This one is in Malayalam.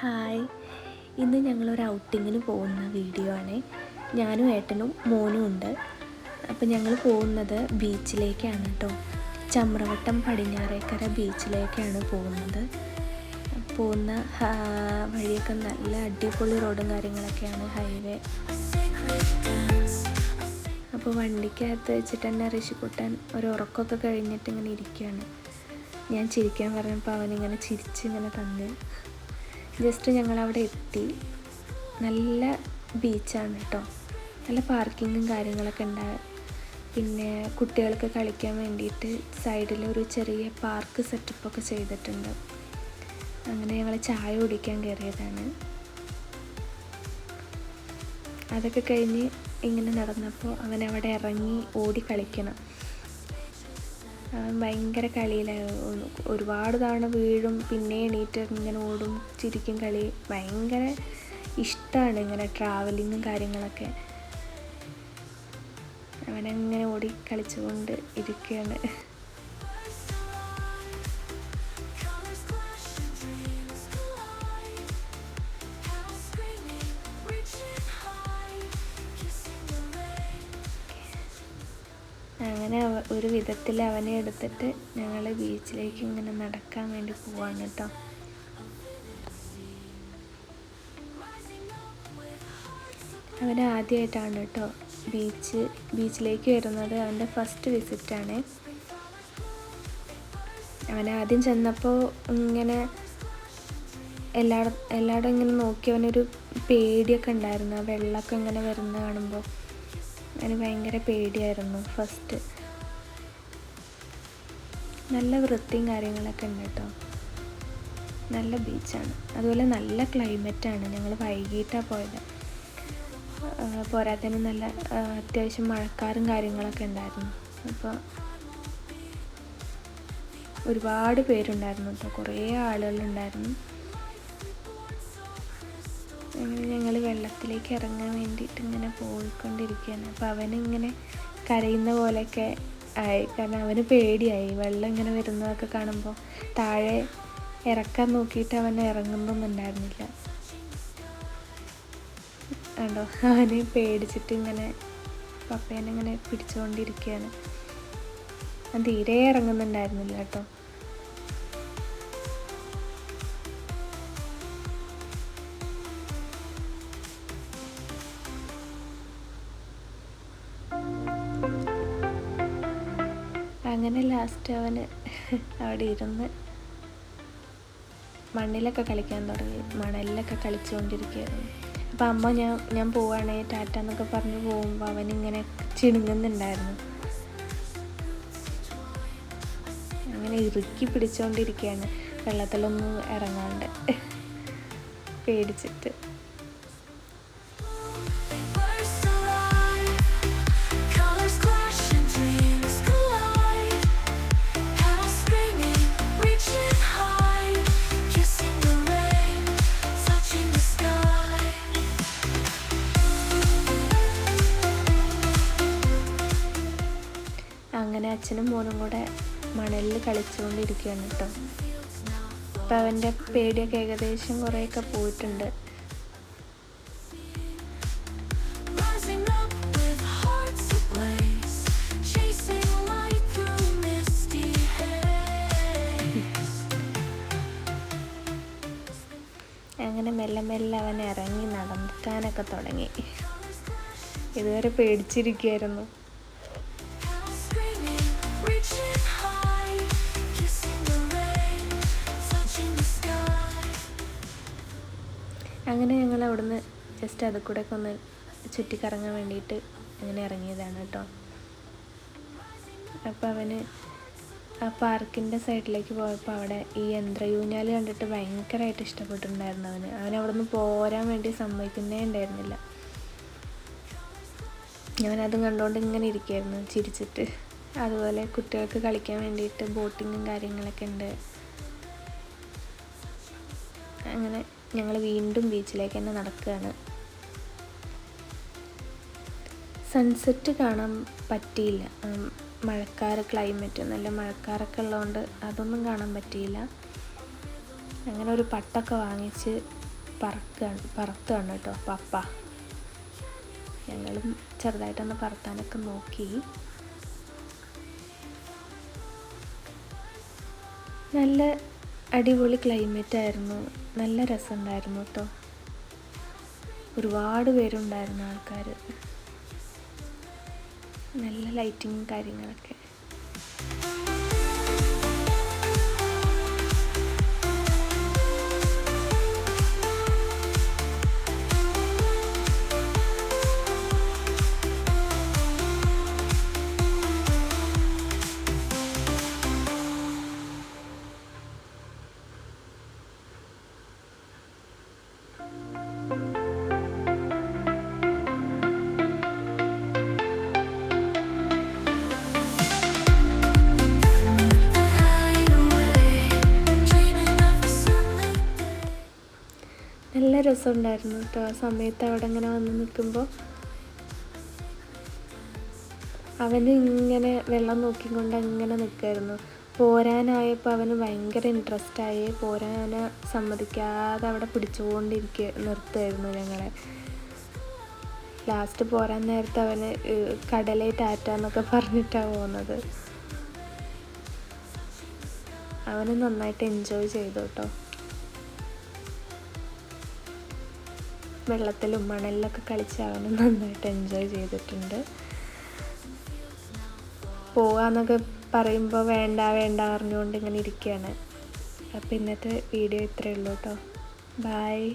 ഹായ്. ഇന്ന് ഞങ്ങളൊരു ഔട്ടിങ്ങിന് പോകുന്ന വീഡിയോ ആണ്. ഞാനും ഏട്ടനും മോനും ഉണ്ട്. അപ്പോൾ ഞങ്ങൾ പോകുന്നത് ബീച്ചിലേക്കാണ് കേട്ടോ ചമ്രവട്ടം പടിഞ്ഞാറേക്കര ബീച്ചിലേക്കാണ് പോകുന്നത്. പോകുന്ന വഴിയൊക്കെ നല്ല അടിപൊളി റോഡും കാര്യങ്ങളൊക്കെയാണ് ഹൈവേ. അപ്പോൾ വണ്ടിക്കകത്ത് വെച്ചിട്ട് തന്നെ ഋഷിക്കുട്ടൻ ഒരു ഉറക്കമൊക്കെ കഴിഞ്ഞിട്ട് ഇങ്ങനെ ഇരിക്കുകയാണ് ഞാൻ ചിരിക്കാൻ പറഞ്ഞപ്പോൾ അവനിങ്ങനെ ചിരിച്ച് ഇങ്ങനെ തന്ന്. ജസ്റ്റ് ഞങ്ങളവിടെ എത്തി. നല്ല ബീച്ചാണ് കേട്ടോ നല്ല പാർക്കിങ്ങും കാര്യങ്ങളൊക്കെ ഉണ്ട്. പിന്നെ കുട്ടികൾക്ക് കളിക്കാൻ വേണ്ടിയിട്ട് സൈഡിൽ ഒരു ചെറിയ പാർക്ക് സെറ്റപ്പൊക്കെ ചെയ്തിട്ടുണ്ട്. അങ്ങനെ ഞങ്ങൾ ചായ കുടിക്കാൻ കയറിയതാണ്. അതൊക്കെ കഴിഞ്ഞ് ഇങ്ങനെ നടന്നപ്പോൾ അവൻ അവിടെ ഇറങ്ങി ഓടി കളിക്കണം. ഭയങ്കര കളിയിലായിരുന്നു ഒരുപാട് തവണ വീഴും പിന്നെ എണീറ്റ് ഇങ്ങനെ ഓടും ചിരിക്കും കളി. ഭയങ്കര ഇഷ്ടമാണ് ഇങ്ങനെ ട്രാവലിങ്ങും കാര്യങ്ങളൊക്കെ. അവനങ്ങനെ ഓടി കളിച്ചുകൊണ്ട് ഇരിക്കുകയാണ് അങ്ങനെ ഒരു വിധത്തിൽ അവനെ എടുത്തിട്ട് ഞങ്ങൾ ബീച്ചിലേക്ക് ഇങ്ങനെ നടക്കാൻ വേണ്ടി പോവാണ് കേട്ടോ. അവൻ ആദ്യമായിട്ടാണ് കേട്ടോ ബീച്ച് ബീച്ചിലേക്ക് വരുന്നത്. അവന്റെ ഫസ്റ്റ് വിസിറ്റാണ് അവൻ ആദ്യം ചെന്നപ്പോൾ ഇങ്ങനെ എല്ലാ എല്ലായിടും ഇങ്ങനെ നോക്കി അവനൊരു പേടിയൊക്കെ ഉണ്ടായിരുന്നു. ആ വെള്ളമൊക്കെ ഇങ്ങനെ വരുന്ന കാണുമ്പോൾ. അവന് ഭയങ്കര പേടിയായിരുന്നു ഫസ്റ്റ് നല്ല വൃത്തിയും കാര്യങ്ങളൊക്കെ ഉണ്ട് കേട്ടോ. നല്ല ബീച്ചാണ് അതുപോലെ നല്ല ക്ലൈമറ്റാണ് ഞങ്ങൾ വൈകിട്ടാണ് പോയത്. പോരാത്തതിന് നല്ല അത്യാവശ്യം മഴക്കാറും കാര്യങ്ങളൊക്കെ ഉണ്ടായിരുന്നു. അപ്പോൾ ഒരുപാട് പേരുണ്ടായിരുന്നു കേട്ടോ. കുറേ ആളുകളുണ്ടായിരുന്നു. അങ്ങനെ ഞങ്ങൾ വെള്ളത്തിലേക്ക് ഇറങ്ങാൻ വേണ്ടിയിട്ട് ഇങ്ങനെ പോയിക്കൊണ്ടിരിക്കുകയാണ് അപ്പോൾ അവനിങ്ങനെ കരയുന്ന പോലെയൊക്കെ ആയി. കാരണം അവന് പേടിയായി. വെള്ളം ഇങ്ങനെ വരുന്നതൊക്കെ കാണുമ്പോൾ താഴെ ഇറക്കാൻ നോക്കിയിട്ട് അവൻ ഇറങ്ങുന്നൊന്നും ഉണ്ടായിരുന്നില്ല കണ്ടോ? അവന് പേടിച്ചിട്ട് ഇങ്ങനെ പപ്പേനെ ഇങ്ങനെ പിടിച്ചുകൊണ്ടിരിക്കുകയാണ്. അവൻ തീരെ ഇറങ്ങുന്നുണ്ടായിരുന്നില്ല കേട്ടോ. അങ്ങനെ ലാസ്റ്റ് അവന് അവിടെ ഇരുന്ന് മണ്ണിലൊക്കെ കളിക്കാൻ തുടങ്ങി. മണലിലൊക്കെ കളിച്ചുകൊണ്ടിരിക്കുകയായിരുന്നു. അപ്പം അമ്മ ഞാൻ ഞാൻ പോവാണേ ടാറ്റ എന്നൊക്കെ പറഞ്ഞ് പോകുമ്പോൾ അവനിങ്ങനെ ചിണുങ്ങുന്നുണ്ടായിരുന്നു. അങ്ങനെ ഇറുക്കി പിടിച്ചുകൊണ്ടിരിക്കുകയാണ് വെള്ളത്തിലൊന്നും ഇറങ്ങാണ്ട് പേടിച്ചിട്ട്. അച്ഛനും മോനും കൂടെ മണലിൽ കളിച്ചുകൊണ്ടിരിക്കുകയാണ് കേട്ടോ. അപ്പം അവന്റെ പേടിയൊക്കെ ഏകദേശം കുറേയൊക്കെ പോയിട്ടുണ്ട്. അങ്ങനെ മെല്ലെ മെല്ലെ അവൻ ഇറങ്ങി നടക്കാനൊക്കെ തുടങ്ങി. ഇതുവരെ പേടിച്ചിരിക്കുകയായിരുന്നു. അങ്ങനെ ഞങ്ങൾ അവിടുന്ന് ജസ്റ്റ് അത് കൂടെ ഒക്കെ ഒന്ന് ചുറ്റിക്കറങ്ങാൻ വേണ്ടിയിട്ട് അങ്ങനെ ഇറങ്ങിയതാണ് കേട്ടോ. അപ്പോൾ അവന് ആ പാർക്കിന്റെ സൈഡിലേക്ക് പോയപ്പോൾ അവിടെ ഈ യന്ത്രയൂഞ്ഞാൽ കണ്ടിട്ട് ഭയങ്കരമായിട്ട് ഇഷ്ടപ്പെട്ടിട്ടുണ്ടായിരുന്നു അവന്. അവൻ അവിടെ നിന്ന് പോരാൻ വേണ്ടി സമ്മതിക്കുന്നേ ഉണ്ടായിരുന്നില്ല. ഞാനതും കണ്ടുകൊണ്ട് ഇങ്ങനെ ഇരിക്കുകയായിരുന്നു ചിരിച്ചിട്ട്. അതുപോലെ കുട്ടികൾക്ക് കളിക്കാൻ വേണ്ടിയിട്ട് ബോട്ടിങ്ങും കാര്യങ്ങളൊക്കെ ഉണ്ട്. അങ്ങനെ ഞങ്ങൾ വീണ്ടും ബീച്ചിലേക്ക് തന്നെ നടക്കുകയാണ്. സൺസെറ്റ് കാണാൻ പറ്റിയില്ല. മഴക്കാര ക്ലൈമറ്റ് നല്ല മഴക്കാരൊക്കെ ഉള്ളതുകൊണ്ട് അതൊന്നും കാണാൻ പറ്റിയില്ല. അങ്ങനെ ഒരു പട്ടൊക്കെ വാങ്ങിച്ച് പറക്കുകയാണ് പറത്തുകയാണ് കേട്ടോ പപ്പ. ഞങ്ങളും ചെറുതായിട്ടൊന്ന് പറത്താനൊക്കെ നോക്കി. നല്ല അടിപൊളി ക്ലൈമറ്റ് ആയിരുന്നു. നല്ല രസമുണ്ടായിരുന്നു കേട്ടോ ഒരുപാട് പേരുണ്ടായിരുന്നു ആൾക്കാർ നല്ല ലൈറ്റിങ്ങും കാര്യങ്ങളൊക്കെ. രസമുണ്ടായിരുന്നു കേട്ടോ. ആ സമയത്ത് അവിടെ ഇങ്ങനെ വന്ന് നിൽക്കുമ്പോൾ അവൻ ഇങ്ങനെ വെള്ളം നോക്കിക്കൊണ്ട് അങ്ങനെ നിൽക്കുമായിരുന്നു പോരാനായപ്പോൾ അവന് ഭയങ്കര ഇൻട്രസ്റ്റ് ആയി. പോരാനെ സമ്മതിക്കാതെ അവിടെ പിടിച്ചുകൊണ്ടിരിക്കുക നിർത്തുമായിരുന്നു ഞങ്ങളെ. ലാസ്റ്റ് പോരാൻ നേരത്ത് അവന് കടലെ കടലേ ടാറ്റ എന്നൊക്കെ പറഞ്ഞിട്ടാണ് പോകുന്നത് അവന് നന്നായിട്ട് എൻജോയ് ചെയ്തു കേട്ടോ. വെള്ളത്തിലും മണലിലൊക്കെ കളിച്ച് അവന് നന്നായിട്ട് എൻജോയ് ചെയ്തിട്ടുണ്ട്. പോവാന്നൊക്കെ പറയുമ്പോൾ വേണ്ട വേണ്ട പറഞ്ഞുകൊണ്ട് ഇങ്ങനെ ഇരിക്കുകയാണ് അപ്പോൾ ഇന്നത്തെ വീഡിയോ ഇത്രയേ ഉള്ളൂ കേട്ടോ ബായ്